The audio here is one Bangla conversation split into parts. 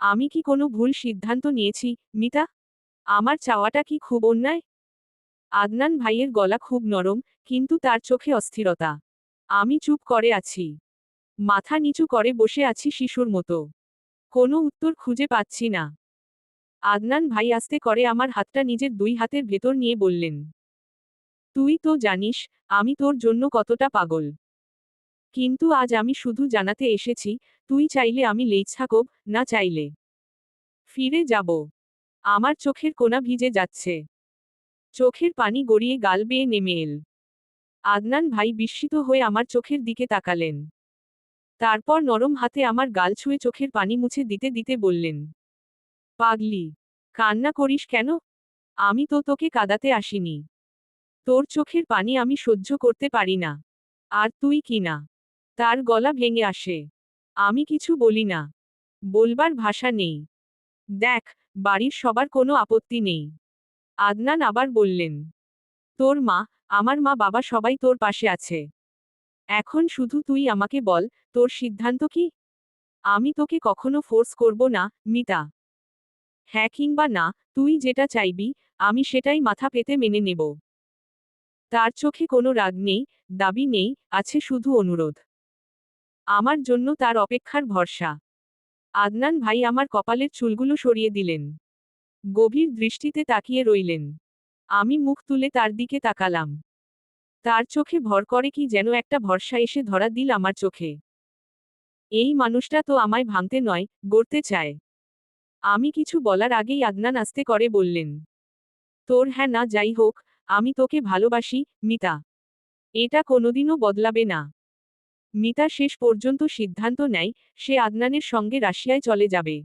আমি কি কোনো ভুল সিদ্ধান্ত নিয়েছি, মিতা? আমার চাওয়াটা কি খুব অন্যায়? আদনান ভাইয়ের গলা খুব নরম, কিন্তু তার চোখে অস্থিরতা। আমি চুপ করে আছি। মাথা নিচু করে বসে আছি শিশুর মতো। কোনো উত্তর খুঁজে পাচ্ছি না। আদনান ভাই আস্তে করে আমার হাতটা নিজের দুই হাতের ভেতর নিয়ে বললেন, তুই তো জানিস, আমি তোর জন্য কতটা পাগল। কিন্তু আজ আমি শুধু জানাতে এসেছি তুই চাইলে আমি লেইছাকব না চাইলে। ফিরে যাব। আমার চোখের কোনা ভিজে যাচ্ছে। চোখের পানি গড়িয়ে গাল বেয়ে নেমে এল। আদনান ভাই বিস্মিত হয়ে আমার চোখের দিকে তাকালেন। তারপর নরম হাতে আমার গাল ছুঁয়ে চোখের পানি মুছে দিতে দিতে বললেন, পাগলি, কান্না করিস কেন? আমি তো তোকে কাদাতে আসিনি। তোর চোখের পানি আমি সহ্য করতে পারি না। আর তুই কি না? তার গলা ভেঙে আসে। আমি কিছু বলি না। বলবার ভাষা নেই। দেখ, বাড়ির সবার কোনো আপত্তি নেই। আদনান আবার বললেন, তোর মা, আমার মা বাবা সবাই তোর পাশে আছে। এখন শুধু তুই আমাকে বল, তোর সিদ্ধান্ত কি? আমি তোকে কখনো ফোর্স করব না, মিতা। হ্যাঁ কিংবা না, তুই যেটা চাইবি, আমি সেটাই মাথা পেতে মেনে নেব। তার চোখে কোনো রাগ নেই, দাবি নেই, আছে শুধু অনুরোধ। আমার জন্য তার অপেক্ষার ভরসা। আদনান ভাই আমার কপালের চুলগুলো সরিয়ে দিলেন। গভীর দৃষ্টিতে তাকিয়ে রইলেন। আমি মুখ তুলে তার দিকে তাকালাম। তার চোখে ভর করে কি যেন একটা ভরসা এসে ধরা দিল আমার চোখে। এই মানুষটা তো আমায় ভাঙতে নয়, গড়তে চায়। আমি কিছু বলার আগেই আদনান আস্তে করে বললেন, তোর হ্যাঁ না, যাই হোক, আমি তোকে ভালোবাসি, মিতা। এটা কোনোদিনও বদলাবে না। মিতা শেষ পর্যন্ত সিদ্ধান্ত নেয়, সে আদনানের সঙ্গে রাশিয়ায় চলে যাবে।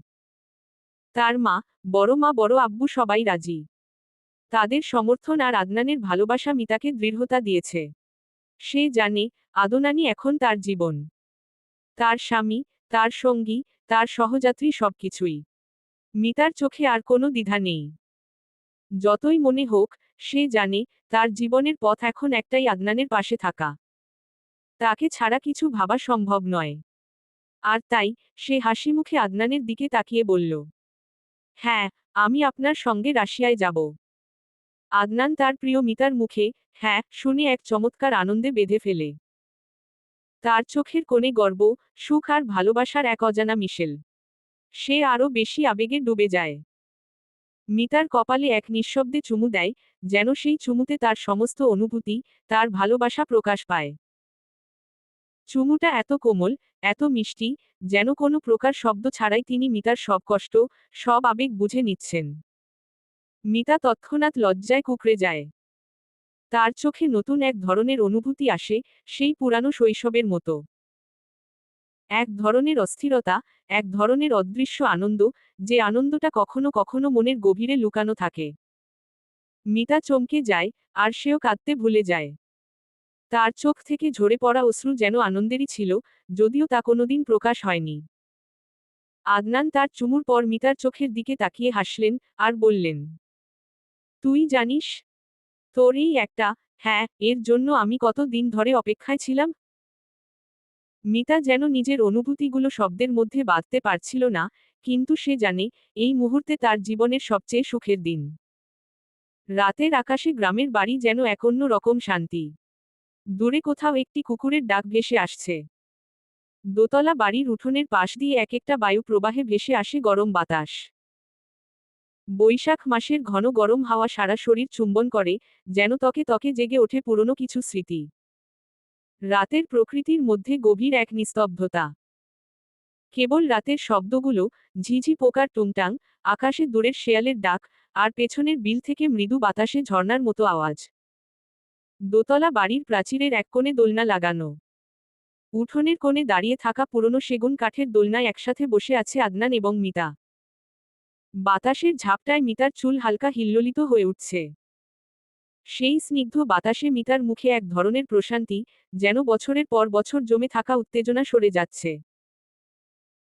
তার মা, বড় মা, বড় আব্বু সবাই রাজি। তাদের সমর্থন আর আদনানের ভালোবাসা মিতাকে দৃঢ়তা দিয়েছে। সে জানে আদনানি এখন তার জীবন। তার স্বামী, তার সঙ্গী, তার সহযাত্রী সবকিছুই। মিতার চোখে আর কোনো দ্বিধা নেই। যতই মনে হোক, সে জানে, তার জীবনের পথ এখন একটাই আদনানের পাশে থাকা। তাকে ছাড়া কিছু ভাবা সম্ভব নয়। আর তাই সে হাসি মুখে আদনানের দিকে তাকিয়ে বলল হ্যাঁ আমি আপনার সঙ্গে রাশিয়ায় যাব। আদনান তার প্রিয় মিতার মুখে হ্যাঁ শুনে এক চমৎকার আনন্দে বেঁধে ফেলে। তার চোখের কোণে গর্ব, সুখ আর ভালোবাসার এক অজানা মিশেল। সে আরও বেশি আবেগে ডুবে যায়। মিতার কপালে এক নিঃশব্দে চুমু দেয়, যেন সেই চুমুতে তার সমস্ত অনুভূতি, তার ভালোবাসা প্রকাশ পায়। চুমুটা এত কোমল, এত মিষ্টি, যেন কোনো প্রকার শব্দ ছাড়াই তিনি মিতার সব কষ্ট, সব আবেগ বুঝে নিচ্ছেন। মিতা তৎক্ষণাৎ লজ্জায় কুকড়ে যায়। তার চোখে নতুন এক ধরনের অনুভূতি আসে, সেই পুরানো শৈশবের মতো। এক ধরনের অস্থিরতা, এক ধরনের অদৃশ্য আনন্দ, যে আনন্দটা কখনো কখনো মনের গভীরে লুকানো থাকে। মিতা চমকে যায়, আর সেও কাঁদতে ভুলে যায়। তার চোখ থেকে ঝরে পড়া অশ্রু যেন আনন্দেরই ছিল, যদিও তা কোনোদিন প্রকাশ হয়নি। আদনান তার চুমুর পর মিতার চোখের দিকে তাকিয়ে হাসলেন আর বললেন, তুই জানিস, তোর এই একটা হ্যাঁ এর জন্য আমি কত দিন ধরে অপেক্ষায় ছিলাম? মিতা যেন নিজের অনুভূতিগুলো শব্দের মধ্যে বাঁধতে পারছিল না, কিন্তু সে জানে, এই মুহূর্তে তার জীবনের সবচেয়ে সুখের দিন। রাতের আকাশে গ্রামের বাড়ি যেন এক অন্য রকম শান্তি। দূরে কোথাও একটি কুকুরের ডাক ভেসে আসছে। দোতলা বাড়ির উঠোনের পাশ দিয়ে এক একটা বায়ু প্রবাহে ভেসে আসে গরম বাতাস। বৈশাখ মাসের ঘন গরম হাওয়া সারা শরীর চুম্বন করে, যেন তকে তকে জেগে ওঠে পুরনো কিছু স্মৃতি। রাতের প্রকৃতির মধ্যে গভীর এক নিস্তব্ধতা। কেবল রাতের শব্দগুলো, ঝিঝি পোকার টুংটাং, আকাশে দূরের শেয়ালের ডাক, আর পেছনের বিল থেকে মৃদু বাতাসে ঝর্নার মতো আওয়াজ। দোতলা বাড়ির প্রাচীরের এক কোণে দোলনা লাগানো। উঠোনের কোণে দাঁড়িয়ে থাকা পুরনো সেগুন কাঠের দোলনায় একসাথে বসে আছে আদনান এবং মিতা। বাতাসের ঝাপটায় মিতার চুল হালকা হিল্লোলিত হয়ে উঠছে। সেই স্নিগ্ধ বাতাসে মিতার মুখে এক ধরনের প্রশান্তি, যেন বছরের পর বছর জমে থাকা উত্তেজনা সরে যাচ্ছে।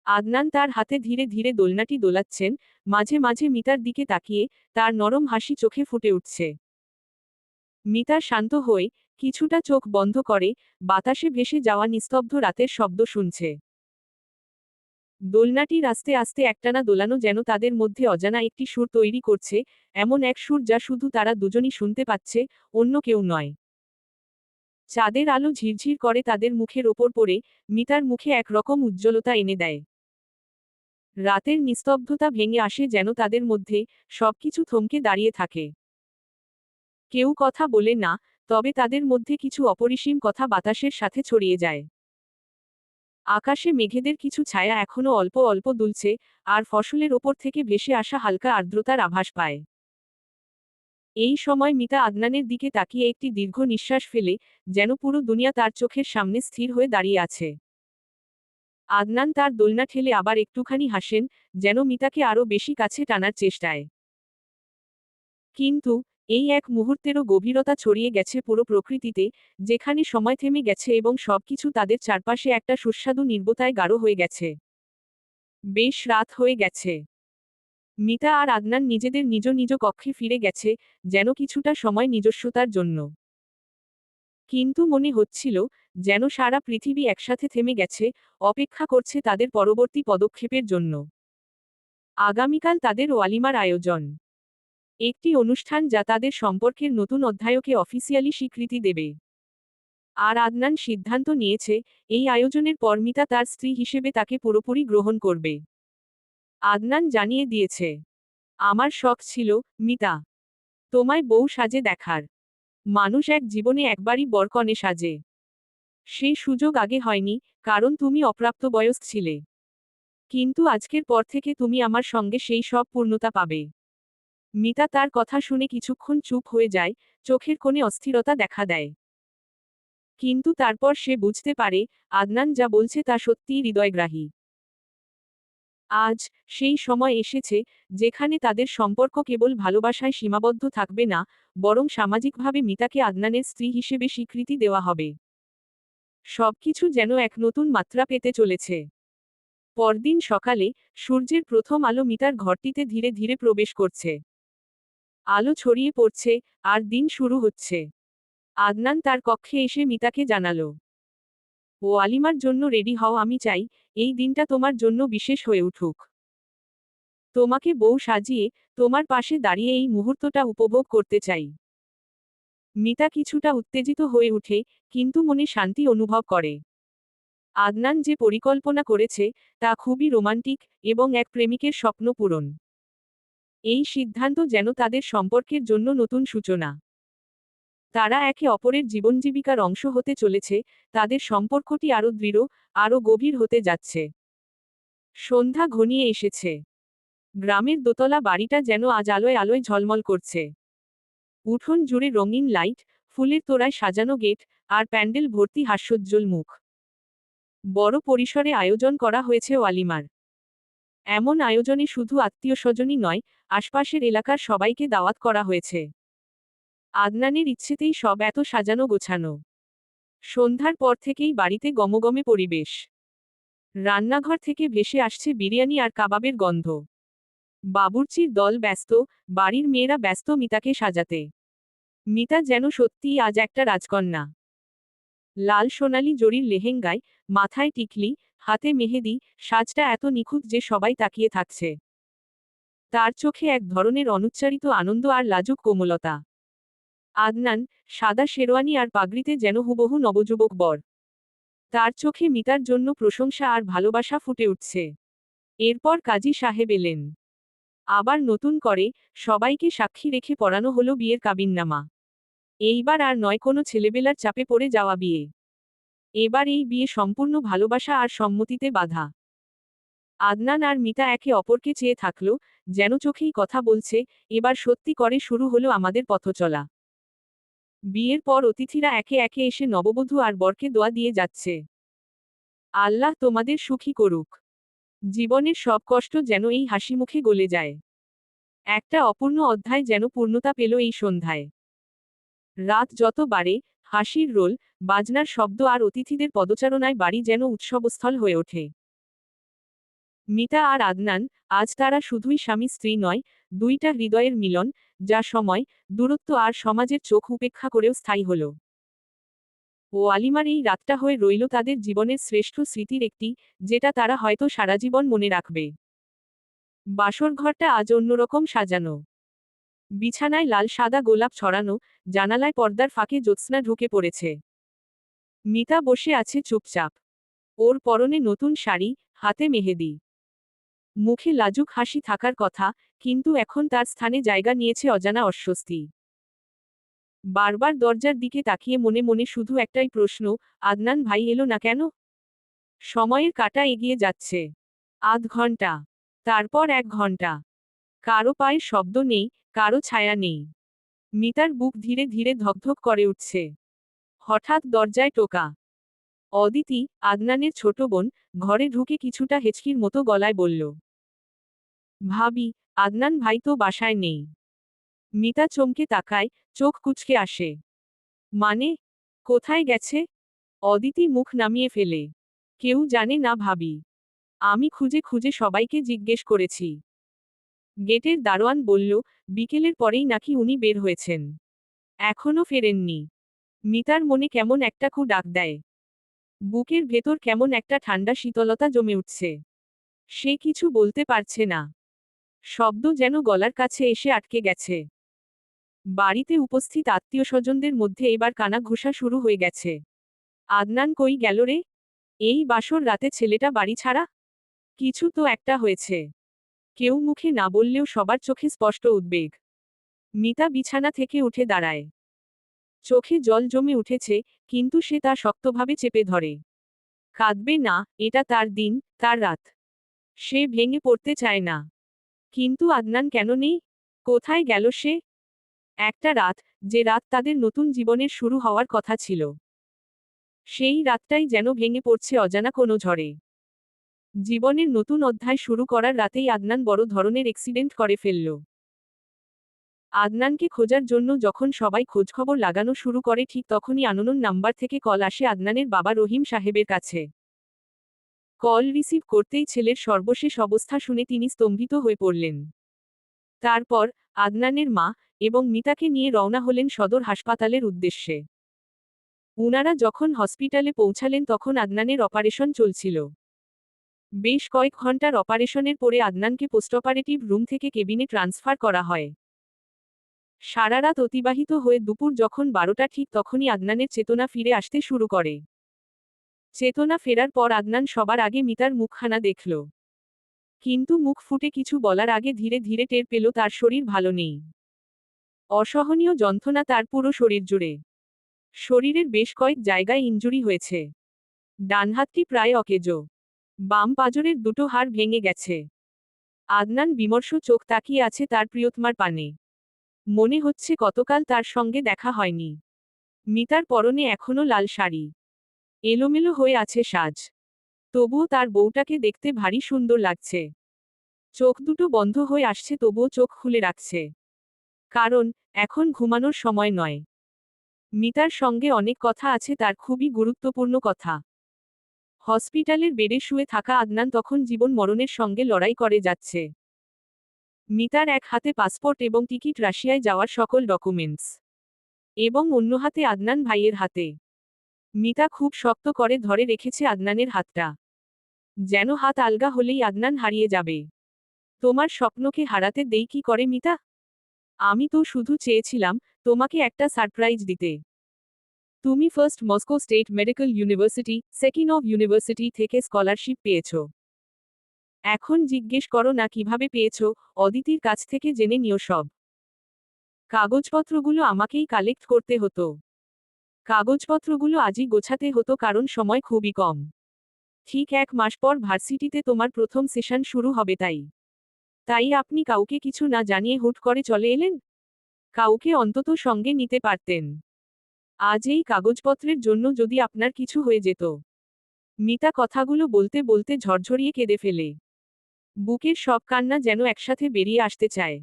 আদনান তার হাতে ধীরে ধীরে দোলনাটি দোলাচ্ছেন, মাঝে মাঝে মিতার দিকে তাকিয়ে তার নরম হাসি চোখে ফুটে উঠছে। মিতা শান্ত হয়ে কিছুটা চোখ বন্ধ করে, বাতাসে ভেসে যাওয়া নিস্তব্ধ রাতের শব্দ শুনছে। দোলনাটির আস্তে আস্তে একটানা দোলানো যেন তাদের মধ্যে অজানা একটি সুর তৈরি করছে, এমন এক সুর যা শুধু তারা দুজনই শুনতে পাচ্ছে, অন্য কেউ নয়। চাঁদের আলো ঝিরঝির করে তাদের মুখের ওপর পড়ে, মিতার মুখে একরকম উজ্জ্বলতা এনে দেয়। রাতের নিস্তব্ধতা ভেঙে আসে যেন তাদের মধ্যে, সবকিছু থমকে দাঁড়িয়ে থাকে। কেউ কথা বলে না, তবে তাদের মধ্যে কিছু অপরিসীম কথা বাতাসের সাথে ছড়িয়ে যায়। আকাশে মেঘেদের কিছু ছায়া এখনও অল্প অল্প দুলছে, আর ফসলের ওপর থেকে ভেসে আসা হালকা আর্দ্রতার আভাস পায়। এই সময় মিতা আদনানের দিকে তাকিয়ে একটি দীর্ঘ নিঃশ্বাস ফেলে, যেন পুরো দুনিয়া তার চোখের সামনে স্থির হয়ে দাঁড়িয়ে আছে। আদনান তার দোলনা ঠেলে আবার একটুখানি হাসেন, যেন মিতাকে আরও বেশি কাছে টানার চেষ্টায়। কিন্তু এই এক মুহূর্তেরও গভীরতা ছড়িয়ে গেছে পুরো প্রকৃতিতে, যেখানে সময় থেমে গেছে এবং সবকিছু তাদের চারপাশে একটা সুস্বাদু নির্বতায় গাঢ় হয়ে গেছে। বেশ রাত হয়ে গেছে। মিতা আর আদনান নিজেদের নিজ নিজ কক্ষে ফিরে গেছে, যেন কিছুটা সময় নিজস্বতার জন্য। কিন্তু মনে হচ্ছিল, যেন সারা পৃথিবী একসাথে থেমে গেছে, অপেক্ষা করছে তাদের পরবর্তী পদক্ষেপের জন্য। আগামীকাল তাদের ওয়ালিমার আয়োজন। একটি অনুষ্ঠান যা তাদের সম্পর্কের নতুন অধ্যায়কে অফিসিয়ালি স্বীকৃতি দেবে। আর আদনান সিদ্ধান্ত নিয়েছে, এই আয়োজনের পর মিতা তার স্ত্রী হিসেবে তাকে পুরোপুরি গ্রহণ করবে। আদনান জানিয়ে দিয়েছে, আমার শখ ছিল, মিতা, তোমায় বউ সাজে দেখার। মানুষ এক জীবনে একবারই বরকনে সাজে। সেই সুযোগ আগে হয়নি, কারণ তুমি অপ্রাপ্ত বয়স ছিলে। কিন্তু আজকের পর থেকে তুমি আমার সঙ্গে সেই সব পূর্ণতা পাবে। মিতা তার কথা শুনে কিছুক্ষণ চুপ হয়ে যায়, চোখের কোণে অস্থিরতা দেখা দেয়। কিন্তু তারপর সে বুঝতে পারে, আদনান যা বলছে তা সত্যিই হৃদয়গ্রাহী। আজ সেই সময় এসেছে, যেখানে তাদের সম্পর্ক কেবল ভালোবাসায় সীমাবদ্ধ থাকবে না, বরং সামাজিকভাবে মিতাকে আদনানের স্ত্রী হিসেবে স্বীকৃতি দেওয়া হবে। সবকিছু যেন এক নতুন মাত্রা পেতে চলেছে। পরদিন সকালে সূর্যের প্রথম আলো মিতার ঘরটিতে ধীরে ধীরে প্রবেশ করছে। আলো ছড়িয়ে পড়ছে, আর দিন শুরু হচ্ছে। আদনান তার কক্ষে এসে মিতাকে জানালো। ও আলিমার জন্য রেডি হও, আমি চাই, এই দিনটা তোমার জন্য বিশেষ হয়ে উঠুক। তোমাকে বউ সাজিয়ে তোমার পাশে দাঁড়িয়ে এই মুহূর্তটা উপভোগ করতে চাই মিতা কিছুটা উত্তেজিত হয়ে উঠে, কিন্তু মনে শান্তি অনুভব করে। আদনান যে পরিকল্পনা করেছে, তা খুবই রোমান্টিক এবং এক প্রেমিকের স্বপ্ন পূরণ। এই সিদ্ধান্ত যেন তাদের সম্পর্কের জন্য নতুন সূচনা। তারা একে অপরের জীবনজীবিকার অংশ হতে চলেছে, তাদের সম্পর্কটি আরও দৃঢ়, আরও গভীর হতে যাচ্ছে। সন্ধ্যা ঘনিয়ে এসেছে। গ্রামের দোতলা বাড়িটা যেন আজ আলোয় আলোয় ঝলমল করছে। উঠোন জুড়ে রঙিন লাইট, ফুলের তোড়ায় সাজানো গেট, আর প্যান্ডেল ভর্তি হাস্যোজ্জ্বল মুখ। বড় পরিসরে আয়োজন করা হয়েছে ওয়ালিমার। এমন আয়োজনে শুধু আত্মীয় স্বজনই নয় আশপাশের এলাকার সবাইকে দাওয়াত করা হয়েছে। আদনানের ইচ্ছেতেই সব এত সাজানো গোছানো। সন্ধ্যার পর থেকেই বাড়িতে গমগমে পরিবেশ। রান্নাঘর থেকে ভেসে আসছে বিরিয়ানি আর কাবাবের গন্ধ। বাবুর্চির দল ব্যস্ত, বাড়ির মেয়েরা ব্যস্ত মিতাকে সাজাতে। মিতা যেন সত্যিই আজ একটা রাজকন্যা। লাল সোনালি জরির লেহেঙ্গায়, মাথায় টিকলি, হাতে মেহেদি, সাজটা এত নিখুঁত যে সবাই তাকিয়ে থাকছে। তার চোখে এক ধরনের অনুচ্চারিত আনন্দ আর লাজুক কোমলতা। আদনান, সাদা শেরওয়ানি আর পাগড়িতে যেন হুবহু নবযুবক বর। তার চোখে মিতার জন্য প্রশংসা আর ভালোবাসা ফুটে উঠছে। এরপর কাজী সাহেব এলেন। আবার নতুন করে সবাইকে সাক্ষী রেখে পড়ানো হলো বিয়ের কাবিননামা। এইবার আর নয় কোনো ছেলেবেলার চাপে পড়ে যাওয়া বিয়ে। এবার এই বিয়ে সম্পূর্ণ ভালোবাসা আর সম্মতিতে বাধা। আদনান আর মিতা একে অপরকে চেয়ে থাকল, যেন চোখেই কথা বলছে, এবার সত্যি করে শুরু হলো আমাদের পথচলা বিয়ের পর অতিথিরা একে একে এসে নববধূ আর বরকে দোয়া দিয়ে যাচ্ছে। আল্লাহ তোমাদের সুখী করুক। জীবনের সব কষ্ট যেন এই হাসি মুখে গলে যায়। একটা অপূর্ণ অধ্যায় যেন পূর্ণতা পেল এই সন্ধ্যায়। রাত যত বাড়ে, হাসির রোল, বাজনার শব্দ আর অতিথিদের পদচারণায় বাড়ি যেন উৎসবস্থল হয়ে ওঠে। মিতা আর আদনান, আজ তারা শুধুই স্বামী স্ত্রী নয়, দুইটা হৃদয়ের মিলন, যা সময়, দূরত্ব আর সমাজের চোখ উপেক্ষা করেও স্থায়ী হল। ও আলিমার এই রাতটা হয়ে রইল তাদের জীবনের শ্রেষ্ঠ স্মৃতির একটি, যেটা তারা হয়তো সারা জীবন মনে রাখবে। বাসর ঘরটা আজ অন্যরকম সাজানো। বিছানায় লাল সাদা গোলাপ ছড়ানো, জানালায় পর্দার ফাঁকে জ্যোৎস্না ঢুকে পড়েছে। মিতা বসে আছে চুপচাপ। ওর পরনে নতুন শাড়ি, হাতে মেহেদি। মুখে লাজুক হাসি থাকার কথা, কিন্তু এখন তার স্থানে জায়গা নিয়েছে অজানা অস্বস্তি। বারবার দরজার দিকে তাকিয়ে মনে মনে শুধু একটাই প্রশ্ন, আদনান ভাই এলো না কেন? সময়ের কাটা এগিয়ে যাচ্ছে। আধ ঘণ্টা তারপর এক ঘণ্টা কারও পায়ের শব্দ নেই, কারও ছায়া নেই। মিতার বুক ধীরে ধীরে ধকধক করে উঠছে। হঠাৎ দরজায় টোকা। অদিতি, আদনানের ছোট বোন, ঘরে ঢুকে কিছুটা হেঁচকির মতো গলায় বলল, ভাবি, আদনান ভাই তো বাসায় নেই। মিতা চমকে তাকায়, চোখ কুচকে আসে। মানে কোথায় গেছে? অদিতি মুখ নামিয়ে ফেলে। কেউ জানে না ভাবি। আমি খুঁজে খুঁজে সবাইকে জিজ্ঞেস করেছি। গেটের দারোয়ান বলল, বিকেলের পরেই নাকি উনি বের হয়েছেন। এখনও ফেরেননি। মিতার মনে কেমন একটা কু ডাক দেয়। বুকের ভেতর কেমন একটা ঠান্ডা শীতলতা জমে উঠছে। সে কিছু বলতে পারছে না। শব্দ যেন গলার কাছে এসে আটকে গেছে। বাড়িতে উপস্থিত আত্মীয় স্বজনদের মধ্যে এবার কানা ঘোষা শুরু হয়ে গেছে। আদনান কই গেল রে? এই বাসর রাতে ছেলেটা বাড়ি ছাড়া? কিছু তো একটা হয়েছে। কেউ মুখে না বললেও সবার চোখে স্পষ্ট উদ্বেগ। মিতা বিছানা থেকে উঠে দাঁড়ায়। চোখে জল জমে উঠেছে কিন্তু সে তা শক্তভাবে চেপে ধরে। কাঁদবে না, এটা তার দিন, তার রাত। সে ভেঙে পড়তে চায় না। কিন্তু আদনান কেন নেই? কোথায় গেল সে? একটা রাত, যে রাত তাদের নতুন জীবনের শুরু হওয়ার কথা ছিল। সেই রাতটাই যেন ভেঙে পড়ছে অজানা কোনো ঝড়ে। জীবনের নতুন অধ্যায় শুরু করার রাতেই আদনান বড় ধরনের এক্সিডেন্ট করে ফেলল। আদনানকে খোঁজার জন্য যখন সবাই খোঁজখবর লাগানো শুরু করে, ঠিক তখনই আননোন নাম্বার থেকে কল আসে আদনানের বাবা রহিম সাহেবের কাছে। কল রিসিভ করতেই ছেলের সর্বশেষ অবস্থা শুনে তিনি স্তম্ভিত হয়ে পড়লেন। তারপর আদনানের মা এবং মিতাকে নিয়ে রওনা হলেন সদর হাসপাতালের উদ্দেশ্যে। উনারা যখন হসপিটালে পৌঁছালেন তখন আদনানের অপারেশন চলছিল। বেশ কয়েক ঘণ্টার অপারেশনের পরে আদনানকে পোস্ট অপারেটিভ রুম থেকে কেবিনে ট্রান্সফার করা হয়। সারা রাত অতিবাহিত হয়ে দুপুর যখন বারোটা ঠিক তখনই আদনানের চেতনা ফিরে আসতে শুরু করে। চেতনা ফেরার পর আদনান সবার আগে মিতার মুখখানা দেখল। কিন্তু মুখ ফুটে কিছু বলার আগে ধীরে ধীরে টের পেল তার শরীর ভালো নেই। অসহনীয় যন্ত্রণা তার পুরো শরীর জুড়ে। শরীরের বেশ কয়েক জায়গায় ইঞ্জুরি হয়েছে। ডান হাতটি প্রায় অকেজো। বাম পাজরের দুটো হাড় ভেঙে গেছে। আদনান বিমর্ষ চোখ তাকিয়ে আছে তার প্রিয়তমার পানে। মনে হচ্ছে গতকাল তার সঙ্গে দেখা হয়নি। মিতার পরনে এখনও লাল শাড়ি। এলোমেলো হয়ে আছে সাজ। তবুও তার বউটাকে দেখতে ভারী সুন্দর লাগছে। চোখ দুটো বন্ধ হয়ে আসছে, তবুও চোখ খুলে রাখছে। কারণ, এখন ঘুমানোর সময় নয়। মিতার সঙ্গে অনেক কথা আছে, তার খুবই গুরুত্বপূর্ণ কথা। হসপিটালের বেডে শুয়ে থাকা আদনান তখন জীবন মরণের সঙ্গে লড়াই করে যাচ্ছে। মিতার এক হাতে পাসপোর্ট এবং টিকিট রাশিয়ায় যাওয়ার সকল ডকুমেন্টস এবং অন্য হাতে আদনান ভাইয়ের হাতে। মিতা খুব শক্ত করে ধরে রেখেছে আদনানের হাতটা। যেন হাত আলগা হলেই আদনান হারিয়ে যাবে। তোমার স্বপ্নকে হারাতে দেই কি করে মিতা? আমি তো শুধু চেয়েছিলাম তোমাকে একটা সারপ্রাইজ দিতে। তুমি first Moscow state medical university, second of university থেকে স্কলারশিপ পেয়েছ। এখন জিজ্ঞেস করো না কীভাবে পেয়েছ, অদিতির কাছ থেকে জেনে নিও সব। কাগজপত্রগুলো আমাকেই কালেক্ট করতে হতো। কাগজপত্রগুলো আজই গোছাতে হতো কারণ সময় খুবই কম। ঠিক এক মাস পর ভার্সিটিতে তোমার প্রথম সেশন শুরু হবে তাই। তাই আপনি কাউকে কিছু না জানিয়ে হুট করে চলে এলেন? কাউকে অন্তত সঙ্গে নিতে পারতেন। আজ এই কাগজপত্রের জন্য যদি আপনার কিছু হয়ে যেত। মিতা কথাগুলো বলতে বলতে ঝরঝরিয়ে কেঁদে ফেলে। বুকের সব কান্না যেন একসাথে বেরিয়ে আসতে চায়।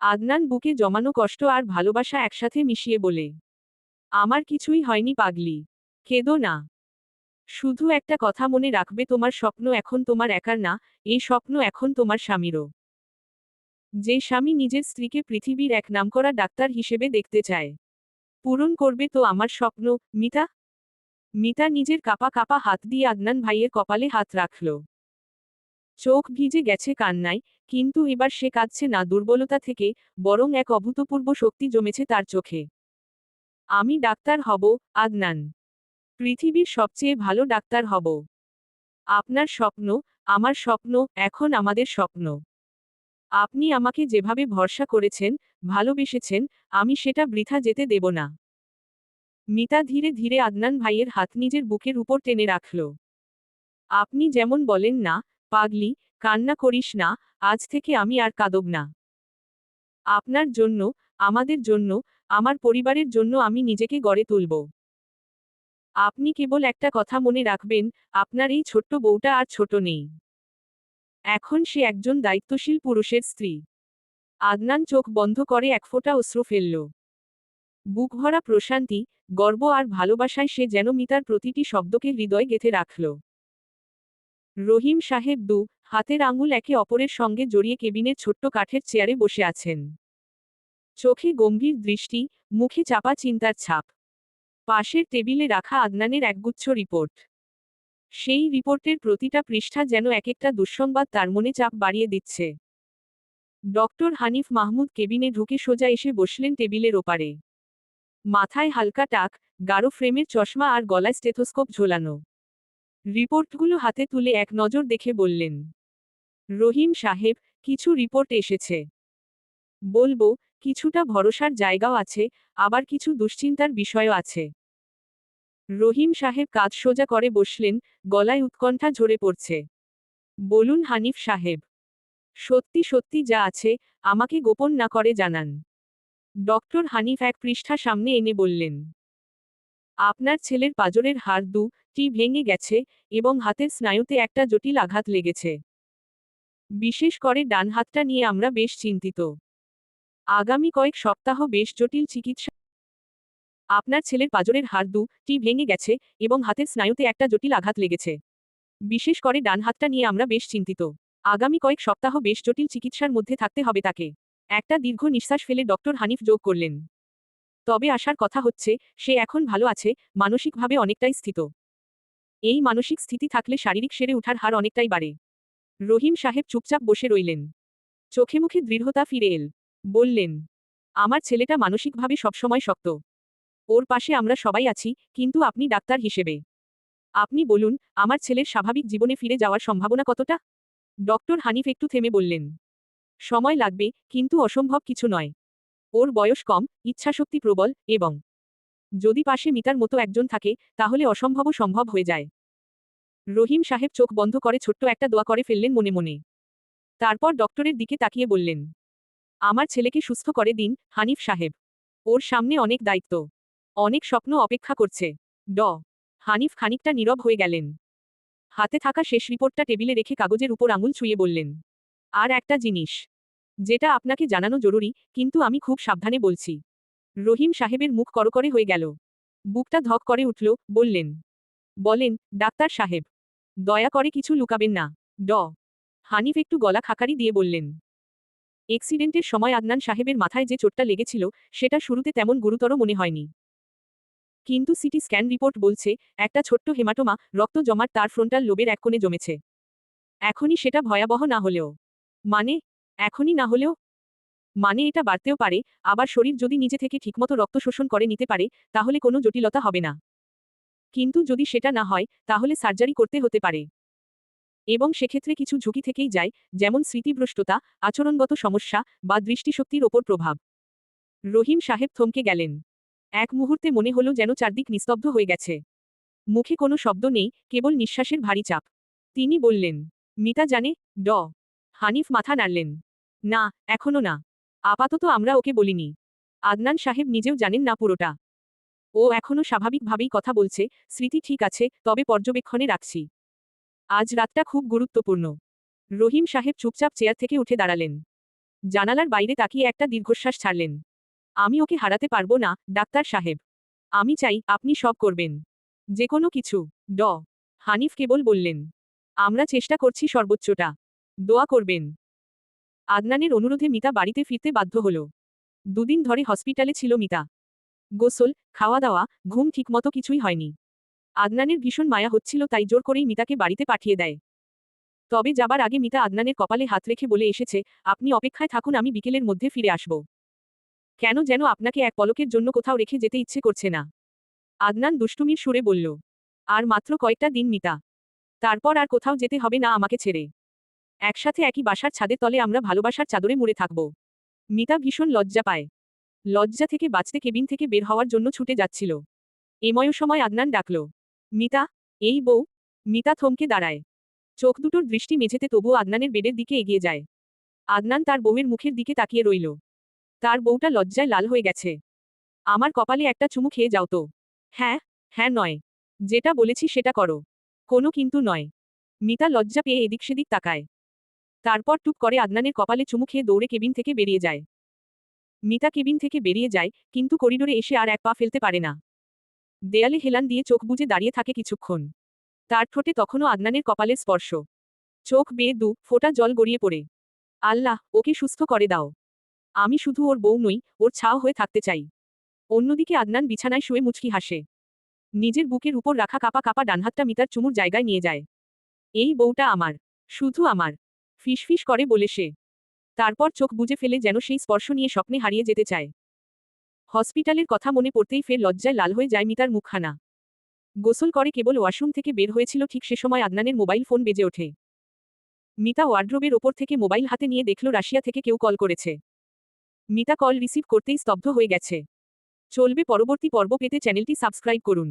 আদনান বুকে জমানো কষ্ট আর ভালোবাসা একসাথে মিশিয়ে বলে, আমার কিছুই হয়নি পাগলি, কেঁদো না। শুধু একটা কথা মনে রাখবে তোমার স্বপ্ন এখন তোমার একার না, এই স্বপ্ন এখন তোমার স্বামীরও। যে স্বামী নিজের স্ত্রীকে পৃথিবীর এক নামকরা ডাক্তার হিসেবে দেখতে চায়, পূরণ করবে তো আমার স্বপ্ন, মিতা? মিতা নিজের কাপা কাপা হাত দিয়ে আদনান ভাইয়ের কপালে হাত রাখল। চোখ ভিজে গেছে কান্নায়, কিন্তু এবার সে কাঁদছে না, দুর্বলতা থেকে, বরং এক অভূতপূর্ব শক্তি জমেছে তার চোখে। আমি ডাক্তার হব, আদনান। পৃথিবীর সবচেয়ে ভালো ডাক্তার হব। আপনার স্বপ্ন, আমার স্বপ্ন, এখন আমাদের স্বপ্ন। আপনি আমাকে যেভাবে ভরসা করেছেন, ভালোবেসেছেন, আমি সেটা বৃথা যেতে দেব না। মিতা ধীরে ধীরে আদনান ভাইয়ের হাত নিজের বুকের উপর টেনে রাখল। আপনি যেমন বলেন না পাগলি, কান্না করিস না, আজ থেকে আমি আর কাঁদব না। আপনার জন্য, আমাদের জন্য, আমার পরিবারের জন্য আমি নিজেকে গড়ে তুলব। আপনি কেবল একটা কথা মনে রাখবেন, আপনার এই ছোট্ট বউটা আর ছোট নেই। এখন সে একজন দায়িত্বশীল পুরুষের স্ত্রী। আদনান চোখ বন্ধ করে এক ফোঁটা অশ্রু ফেলল। বুক ভরা প্রশান্তি, গর্ব আর ভালোবাসায় সে যেন মিতার প্রতিটি শব্দকে হৃদয় গেঁথে রাখল। রহিম সাহেব দু, হাতের আঙুল একে অপরের সঙ্গে জড়িয়ে কেবিনের ছোট্ট কাঠের চেয়ারে বসে আছেন। চোখে গম্ভীর দৃষ্টি, মুখে চাপা চিন্তার ছাপ। পাশের টেবিলে রাখা আদনানের একগুচ্ছ রিপোর্ট। সেই রিপোর্টের প্রতিটা পৃষ্ঠা যেন এক একটা দুঃসংবাদ তার মনে চাপ বাড়িয়ে দিচ্ছে। ডক্টর হানিফ মাহমুদ কেবিনে ঢুকে সোজা এসে বসলেন টেবিলের ওপারে। মাথায় হালকা টাক, গাঢ় ফ্রেমের চশমা আর গলায় স্টেথোস্কোপ ঝোলানো। রিপোর্টগুলো হাতে তুলে এক নজর দেখে বললেন, রহিম সাহেব, কিছু রিপোর্ট এসেছে। বলব, কিছুটা ভরসার জায়গাও আছে, আবার কিছু দুশ্চিন্তার বিষয়ও আছে। রহিম সাহেব কাজ সোজা করে বসলেন, গলায় উৎকণ্ঠা ঝরে পড়ছে। বলুন হানিফ সাহেব, সত্যি সত্যি যা আছে, আমাকে গোপন না করে জানান। ডক্টর হানিফ এক পৃষ্ঠা সামনে এনে বললেন আপনার ছেলের পাজরের হাড় দু টি ভেঙে গেছে এবং হাতের স্নায়ুতে একটা জটিল আঘাত লেগেছে। বিশেষ করে ডান হাতটা নিয়ে আমরা বেশ চিন্তিত। আগামী কয়েক সপ্তাহ বেশ জটিল চিকিৎসা আপনার ছেলের পাজরের হাড় দু টি ভেঙে গেছে এবং হাতের স্নায়ুতে একটা জটিল আঘাত লেগেছে। বিশেষ করে ডান হাতটা নিয়ে আমরা বেশ চিন্তিত। আগামী কয়েক সপ্তাহ বেশ জটিল চিকিৎসার মধ্যে থাকতে হবে তাকে। একটা দীর্ঘ নিঃশ্বাস ফেলে ডক্টর হানিফ যোগ করলেন। তবে আসার কথা হচ্ছে, সে এখন ভালো আছে, মানসিকভাবে অনেকটাই স্থিত। এই মানসিক স্থিতি থাকলে শারীরিক সেরে ওঠার হার অনেকটাই বাড়ে। রহিম সাহেব চুপচাপ বসে রইলেন। চোখে মুখে দৃঢ়তা ফিরে এল। বললেন, আমার ছেলেটা মানসিকভাবে সবসময় শক্ত। ওর পাশে আমরা সবাই আছি, কিন্তু আপনি ডাক্তার হিসেবে। আপনি বলুন, আমার ছেলের স্বাভাবিক জীবনে ফিরে যাওয়ার সম্ভাবনা কতটা? ডক্টর হানিফ একটু থেমে বললেন, সময় লাগবে, কিন্তু অসম্ভব কিছু নয়। ওর বয়স কম, ইচ্ছাশক্তি প্রবল, এবং যদি পাশে মিতার মতো একজন থাকে, তাহলে অসম্ভবও সম্ভব হয়ে যায়। রহিম সাহেব চোখ বন্ধ করে ছোট্ট একটা দোয়া করে ফেললেন মনে মনে। তারপর ডক্টরের দিকে তাকিয়ে বললেন, আমার ছেলেকে সুস্থ করে দিন, হানিফ সাহেব। ওর সামনে অনেক দায়িত্ব। অনেক স্বপ্ন অপেক্ষা করছে। ড। হানিফ খানিকটা নীরব হয়ে গেলেন। হাতে থাকা শেষ রিপোর্টটা টেবিলে রেখে কাগজের উপর আঙুল ছুঁয়ে বললেন, আর একটা জিনিস। যেটা আপনাকে জানানো জরুরি, কিন্তু আমি খুব সাবধানে বলছি। রহিম সাহেবের মুখ করকরে হয়ে গেল। বুকটা ধক করে উঠল, বললেন, বলেন, ডাক্তার সাহেব, দয়া করে কিছু লুকাবেন না। ড। হানিফ একটু গলা খাকারি দিয়ে বললেন এক্সিডেন্টের সময় আদনান সাহেবের মাথায় যে চোটটা লেগেছিল, সেটা শুরুতে তেমন গুরুতর মনে হয়নি। কিন্তু সিটি স্ক্যান রিপোর্ট বলছে, একটা ছোট্ট হেমাটোমা, রক্ত জমাট তার ফ্রন্টাল লোবের এক কোণে জমেছে। এখনই সেটা ভয়াবহ না হলেও। মানে এখনই না হলেও মানে এটা বাড়তেও পারে, আবার শরীর যদি নিজে থেকে ঠিকমতো রক্ত শোষণ করে নিতে পারে, তাহলে কোনো জটিলতা হবে না। কিন্তু যদি সেটা না হয়, তাহলে সার্জারি করতে হতে পারে। এবং সেক্ষেত্রে কিছু ঝুঁকি থেকেই যায়, যেমন স্মৃতিভ্রষ্টতা, আচরণগত সমস্যা বা দৃষ্টিশক্তির ওপর প্রভাব। রহিম সাহেব থমকে গেলেন। এক মুহূর্তে মনে হলো যেন চারদিক নিস্তব্ধ হয়ে গেছে। মুখে কোনো শব্দ নেই, কেবল নিঃশ্বাসের ভারী চাপ। তিনি বললেন, মিতা জানে, ড। হানিফ মাথা নাড়লেন। না, এখনও না। আপাতত আমরা ওকে বলিনি। আদনান সাহেব নিজেও জানেন না পুরোটা। ও এখনও স্বাভাবিকভাবেই কথা বলছে, স্মৃতি ঠিক আছে, তবে পর্যবেক্ষণে রাখছি। আজ রাতটা খুব গুরুত্বপূর্ণ। রহিম সাহেব চুপচাপ চেয়ার থেকে উঠে দাঁড়ালেন। জানালার বাইরে তাকিয়ে একটা দীর্ঘশ্বাস ছাড়লেন। আমি ওকে হারাতে পারব না, ডাক্তার সাহেব। আমি চাই আপনি সব করবেন। যে কোনো কিছু। ড। হানিফ কেবল বললেন। আমরা চেষ্টা করছি সর্বোচ্চটা। দোয়া করবেন। আদনানের অনুরোধে মিতা বাড়িতে ফিরতে বাধ্য হল। দুদিন ধরে হসপিটালে ছিল মিতা। গোসল খাওয়া দাওয়া ঘুম ঠিকমতো কিছুই হয়নি। আদনানের ভীষণ মায়া হচ্ছিল তাই জোর করেই মিতাকে বাড়িতে পাঠিয়ে দেয়। তবে যাবার আগে মিতা আদনানের কপালে হাত রেখে বলে এসেছে, আপনি অপেক্ষায় থাকুন, আমি বিকেলের মধ্যে ফিরে আসব। কেন যেন আপনাকে এক পলকের জন্য কোথাও রেখে যেতে ইচ্ছে করছে না। আদনান দুষ্টুমির সুরে বলল, আর মাত্র কয়েকটা দিন মিতা। তারপর আর কোথাও যেতে হবে না আমাকে ছেড়ে। একসাথে একই বাসার ছাদের তলে আমরা ভালোবাসার চাদরে মুড়ে থাকব। মিতা ভীষণ লজ্জা পায়। লজ্জা থেকে বাঁচতে কেবিন থেকে বের হওয়ার জন্য ছুটে যাচ্ছিল। এময় সময় আদনান ডাকল, মিতা, এই বউ? মিতা থমকে দাঁড়ায়। চোখ দুটোর দৃষ্টি মেঝেতে তবুও আদনানের বেডের দিকে এগিয়ে যায়। আদনান তার বউয়ের মুখের দিকে তাকিয়ে রইল। তার বউটা লজ্জায় লাল হয়ে গেছে। আমার কপালে একটা চুমু খেয়ে যাও তো। হ্যাঁ হ্যাঁ নয়। যেটা বলেছি সেটা করো। কোনো কিন্তু নয়। মিতা লজ্জা পেয়ে এদিক সেদিক তাকায়। তারপর টুক করে আদনানের কপালে চুমু খেয়ে দৌড়ে কেবিন থেকে বেরিয়ে যায়। মিতা কেবিন থেকে বেরিয়ে যায়, কিন্তু করিডোরে এসে আর এক পা ফেলতে পারে না। দেয়ালে হেলান দিয়ে চোখ বুজে দাঁড়িয়ে থাকে কিছুক্ষণ। তার ঠোঁটে তখনও আদনানের কপালে স্পর্শ। চোখ বেয়ে দু ফোঁটা জল গড়িয়ে পড়ে। আল্লাহ, ওকে সুস্থ করে দাও। আমি শুধু ওর বউ নই, ওর ছাও হয়ে থাকতে চাই। অন্যদিকে আদনান বিছানায় শুয়ে মুচকি হাসে। নিজের বুকের উপর রাখা কাপা কাপা ডানহাতটা মিতার চুমুর জায়গায় নিয়ে যায়। এই বউটা আমার, শুধু আমার। ফিসফিস করে বলে সে। তারপর চোখ বুজে ফেলে যেন সেই স্পর্শ নিয়ে স্বপ্নে হারিয়ে যেতে চায়। হসপিটালের কথা মনে পড়তেই ফের লজ্জায় লাল হয়ে যায় মিতার মুখখানা। গোসল করে কেবল ওয়াশরুম থেকে বের হয়েছিল ঠিক সে সময় আদনানের মোবাইল ফোন বেজে ওঠে। মিতা ওয়ার্ড্রোবের ওপর থেকে মোবাইল হাতে নিয়ে দেখল রাশিয়া থেকে কেউ কল করেছে। মিতা কল রিসিভ করতেই স্তব্ধ হয়ে গেছে। চলবে পরবর্তী পর্ব পেতে চ্যানেলটি সাবস্ক্রাইব করুন।